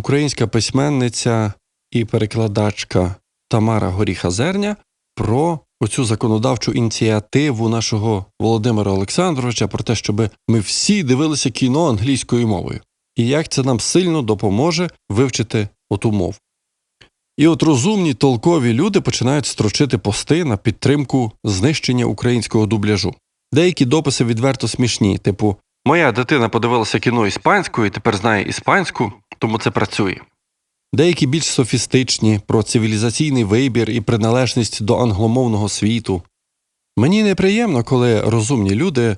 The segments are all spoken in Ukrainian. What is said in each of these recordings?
українська письменниця і перекладачка Тамара Горіха Зерня про оцю законодавчу ініціативу нашого Володимира Олександровича про те, щоб ми всі дивилися кіно англійською мовою. І як це нам сильно допоможе вивчити оту мову. І от розумні толкові люди починають строчити пости на підтримку знищення українського дубляжу. Деякі дописи відверто смішні, типу Моя дитина подивилася кіно іспанською тепер знає іспанську, тому це працює. Деякі більш софістичні про цивілізаційний вибір і приналежність до англомовного світу. Мені неприємно, коли розумні люди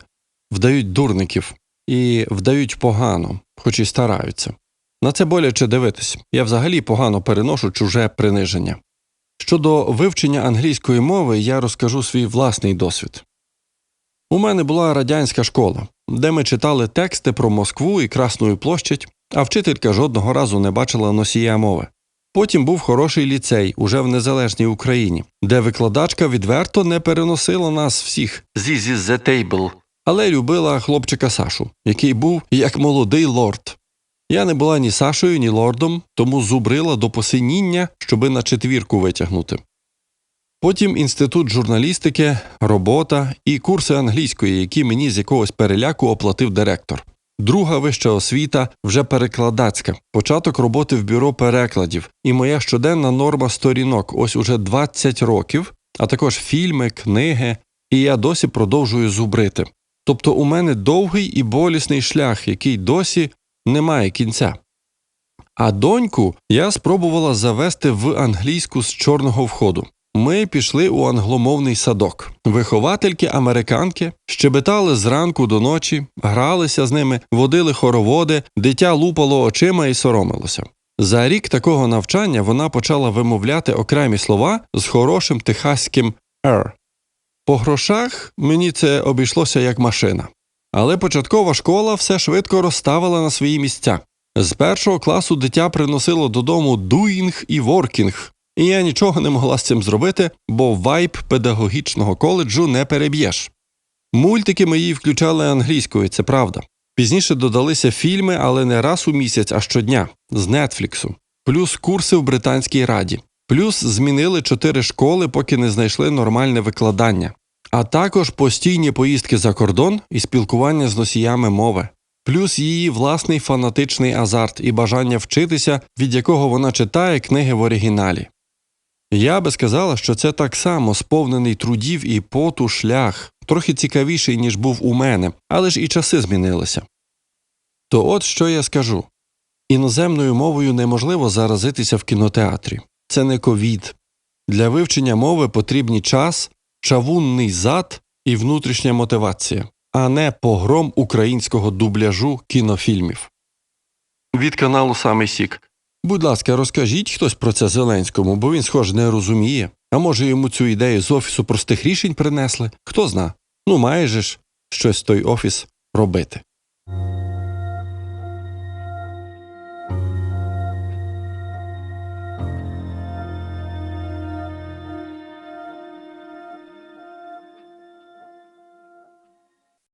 вдають дурників і вдають погано, хоч і стараються. На це боляче дивитись. Я взагалі погано переношу чуже приниження. Щодо вивчення англійської мови, я розкажу свій власний досвід. У мене була радянська школа, де ми читали тексти про Москву і Красну площадь, а вчителька жодного разу не бачила носія мови. Потім був хороший ліцей уже в незалежній Україні, де викладачка відверто не переносила нас всіх зі the table, але любила хлопчика Сашу, який був як молодий лорд. Я не була ні Сашою, ні лордом, тому зубрила до посиніння, щоби на четвірку витягнути. Потім інститут журналістики, робота і курси англійської, які мені з якогось переляку оплатив директор. Друга вища освіта вже перекладацька, початок роботи в бюро перекладів, і моя щоденна норма сторінок ось уже 20 років, а також фільми, книги, і я досі продовжую зубрити. Тобто у мене довгий і болісний шлях, який досі не має кінця. А доньку я спробувала завести в англійську з чорного входу. Ми пішли у англомовний садок. Виховательки американки щебетали зранку до ночі, гралися з ними, водили хороводи, дитя лупало очима і соромилося. За рік такого навчання вона почала вимовляти окремі слова з хорошим техаським «р». По грошах мені це обійшлося як машина. Але початкова школа все швидко розставила на свої місця. З першого класу дитя приносило додому дуїнг і воркінг, і я нічого не могла з цим зробити, бо вайб педагогічного коледжу не переб'єш. Мультики мої включали англійською, це правда. Пізніше додалися фільми, але не раз у місяць, а щодня з Нетфліксу, плюс курси в Британській раді, плюс змінили чотири школи, поки не знайшли нормальне викладання, а також постійні поїздки за кордон і спілкування з носіями мови плюс її власний фанатичний азарт і бажання вчитися, від якого вона читає книги в оригіналі. Я би сказала, що це так само сповнений трудів і поту шлях, трохи цікавіший, ніж був у мене, але ж і часи змінилися. То от що я скажу іноземною мовою неможливо заразитися в кінотеатрі. Це не ковід. Для вивчення мови потрібні час, чавунний зад і внутрішня мотивація а не погром українського дубляжу кінофільмів. Від каналу Самий Сік. Будь ласка, розкажіть хтось про це Зеленському, бо він, схоже, не розуміє. А може йому цю ідею з офісу простих рішень принесли? Хто зна? Ну, має же ж щось той офіс робити.